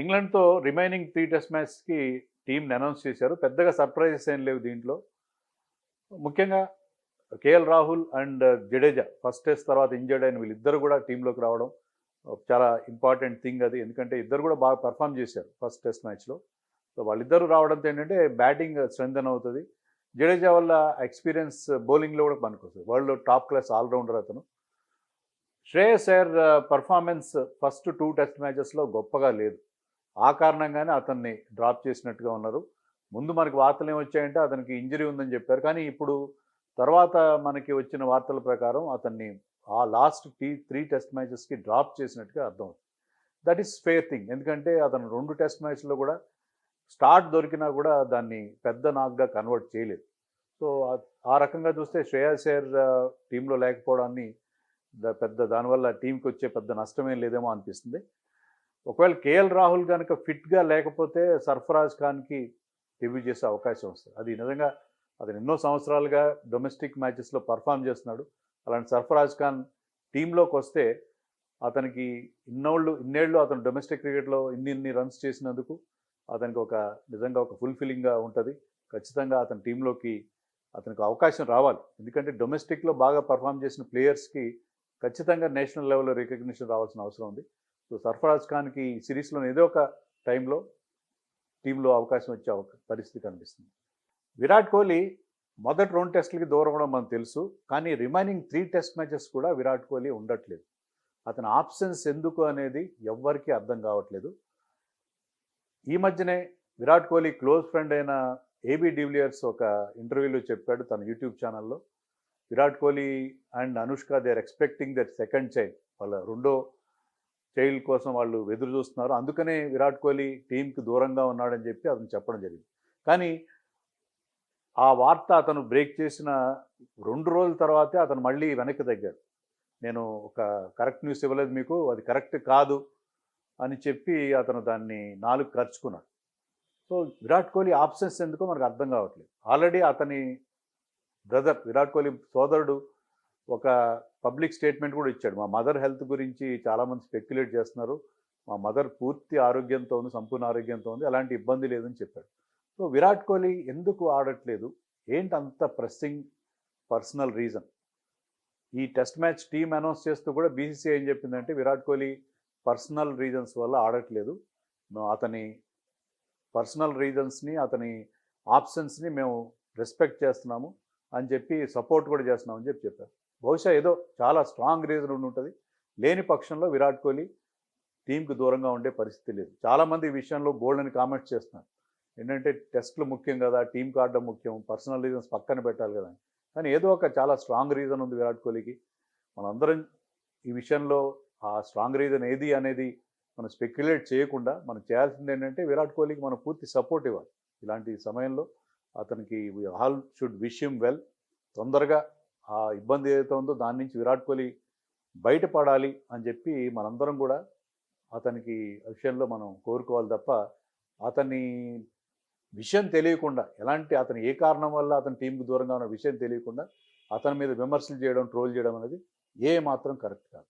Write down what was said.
ఇంగ్లాండ్తో remaining three test మ్యాచ్కి టీంని announce చేశారు. పెద్దగా సర్ప్రైజెస్ ఏం లేవు దీంట్లో. ముఖ్యంగా KL Rahul and Jadeja first test తర్వాత ఇంజర్డ్ అయిన వీళ్ళిద్దరు కూడా టీంలోకి రావడం చాలా ఇంపార్టెంట్ థింగ్ అది. ఎందుకంటే ఇద్దరు కూడా బాగా పర్ఫామ్ చేశారు ఫస్ట్ టెస్ట్ మ్యాచ్లో. సో వాళ్ళిద్దరు రావడంతో ఏంటంటే బ్యాటింగ్ స్ట్రెంగ్తన్ అవుతుంది. జడేజా వల్ల ఎక్స్పీరియన్స్ బౌలింగ్లో కూడా పనికొస్తుంది. వరల్డ్లో టాప్ క్లాస్ ఆల్రౌండర్ అతను. Shreyas Iyer performance first two test మ్యాచెస్లో గొప్పగా లేదు. ఆ కారణంగానే అతన్ని డ్రాప్ చేసినట్టుగా ఉన్నారు. ముందు మనకి వార్తలు ఏమొచ్చాయంటే అతనికి ఇంజరీ ఉందని చెప్పారు. కానీ ఇప్పుడు తర్వాత మనకి వచ్చిన వార్తల ప్రకారం అతన్ని ఆ లాస్ట్ టీ త్రీ టెస్ట్ మ్యాచెస్కి డ్రాప్ చేసినట్టుగా అర్థం దట్ ఈస్ ఫేర్ థింగ్ ఎందుకంటే అతను రెండు టెస్ట్ మ్యాచ్లో కూడా స్టార్ట్ దొరికినా కూడా దాన్ని పెద్ద నాగ్గా కన్వర్ట్ చేయలేదు. సో ఆ రకంగా చూస్తే శ్రేయాస్ అయ్యర్ టీంలో లేకపోవడాన్ని పెద్ద దానివల్ల టీంకి వచ్చే పెద్ద నష్టమేం లేదేమో అనిపిస్తుంది. ఒకవేళ కేఎల్ రాహుల్ కనుక ఫిట్గా లేకపోతే సర్ఫరాజ్ ఖాన్కి డెబ్యూ చేసే అవకాశం వస్తుంది. అది నిజంగా అతను ఎన్నో సంవత్సరాలుగా డొమెస్టిక్ మ్యాచెస్లో పర్ఫామ్ చేస్తున్నాడు. అలాంటి సర్ఫరాజ్ ఖాన్ టీంలోకి వస్తే అతనికి ఇన్నోళ్ళు ఇన్నేళ్ళు అతను డొమెస్టిక్ క్రికెట్లో ఇన్ని ఇన్ని రన్స్ చేసినందుకు అతనికి ఒక నిజంగా ఒక ఫుల్ఫిల్లింగ్గా ఉంటుంది. ఖచ్చితంగా అతని టీంలోకి అతనికి అవకాశం రావాలి. ఎందుకంటే డొమెస్టిక్లో బాగా పర్ఫామ్ చేసిన ప్లేయర్స్కి ఖచ్చితంగా నేషనల్ లెవెల్లో రికగ్నిషన్ రావాల్సిన అవసరం ఉంది. సో సర్ఫరాజ్ ఖాన్కి ఈ సిరీస్లో ఏదో ఒక టైంలో టీంలో అవకాశం వచ్చే పరిస్థితి కనిపిస్తుంది. విరాట్ కోహ్లీ మొదటి రెండు టెస్టులకి దూరం కూడా మనకు తెలుసు కానీ రిమైనింగ్ త్రీ టెస్ట్ మ్యాచెస్ కూడా విరాట్ కోహ్లీ ఉండట్లేదు. అతని ఆప్షన్స్ ఎందుకు అనేది ఎవ్వరికీ అర్థం కావట్లేదు. ఈ మధ్యనే విరాట్ కోహ్లీ క్లోజ్ ఫ్రెండ్ అయిన ఏబీ డివిలియర్స్ ఒక ఇంటర్వ్యూలో చెప్పాడు తన యూట్యూబ్ ఛానల్లో. Virat Kohli and Anushka they are expecting that second child వాళ్ళ రెండో చైల్డ్ కోసం వాళ్ళు ఎదురు చూస్తున్నారు అందుకనే విరాట్ కోహ్లీ టీంకి దూరంగా ఉన్నాడని చెప్పి అతను చెప్పడం జరిగింది. కానీ ఆ వార్త అతను బ్రేక్ చేసిన రెండు రోజుల తర్వాతే అతను మళ్ళీ వెనక్కి తగ్గాడు. నేను ఒక కరెక్ట్ న్యూస్ ఇవ్వలేదు మీకు అది కరెక్ట్ కాదు అని చెప్పి అతను దాన్ని నాలుగు ఖర్చుకున్నాడు సో విరాట్ కోహ్లీ ఆప్షన్స్ ఎందుకో మనకు అర్థం కావట్లేదు. ఆల్రెడీ అతని బ్రదర్ విరాట్ కోహ్లీ సోదరుడు ఒక పబ్లిక్ స్టేట్మెంట్ కూడా ఇచ్చాడు. మా మదర్ హెల్త్ గురించి చాలామంది స్పెక్యులేట్ చేస్తున్నారు. మా మదర్ పూర్తి ఆరోగ్యంతో ఉంది సంపూర్ణ ఆరోగ్యంతో ఉంది అలాంటి ఇబ్బంది లేదని చెప్పాడు. సో విరాట్ కోహ్లీ ఎందుకు ఆడట్లేదు? ఏంటి అంత ప్రెస్సింగ్ పర్సనల్ రీజన్ ఈ టెస్ట్ మ్యాచ్ టీమ్ అనౌన్స్ చేస్తూ కూడా బీసీసీఐ ఏం చెప్పిందంటే విరాట్ కోహ్లీ పర్సనల్ రీజన్స్ వల్ల ఆడట్లేదు. అతని పర్సనల్ రీజన్స్ని అతని ఆప్షన్స్ని మేము రెస్పెక్ట్ చేస్తున్నాము అని చెప్పి సపోర్ట్ కూడా చేస్తున్నాం అని చెప్పి చెప్పారు. బహుశా ఏదో చాలా స్ట్రాంగ్ రీజన్ ఉండి ఉంటుంది. లేని పక్షంలో విరాట్ కోహ్లీ టీంకి దూరంగా ఉండే పరిస్థితి లేదు. చాలామంది ఈ విషయంలో బోల్డ్ అని కామెంట్స్ చేస్తున్నారు. ఏంటంటే టెస్ట్లు ముఖ్యం కదా టీం ఆడడం ముఖ్యం పర్సనల్ రీజన్స్ పక్కన పెట్టాలి కదా కానీ ఏదో ఒక చాలా స్ట్రాంగ్ రీజన్ ఉంది విరాట్ కోహ్లీకి. మనందరం ఈ విషయంలో ఆ స్ట్రాంగ్ రీజన్ ఏది అనేది మనం స్పెక్యులేట్ చేయకుండా మనం చేయాల్సింది ఏంటంటే విరాట్ కోహ్లీకి మనం పూర్తి సపోర్ట్ ఇవ్వాలి. ఇలాంటి సమయంలో అతనికి all should wish him well. తొందరగా ఆ ఇబ్బంది ఏదైతే ఉందో దాని నుంచి విరాట్ కోహ్లీ బయటపడాలి అని చెప్పి మనందరం కూడా అతనికి విషయంలో మనం కోరుకోవాలి తప్ప అతని విషయం తెలియకుండా ఎలాంటి అతను ఏ కారణం వల్ల అతని టీంకి దూరంగా ఉన్న విషయం తెలియకుండా అతని మీద విమర్శలు చేయడం ట్రోల్ చేయడం అనేది ఏ మాత్రం కరెక్ట్ కాదు.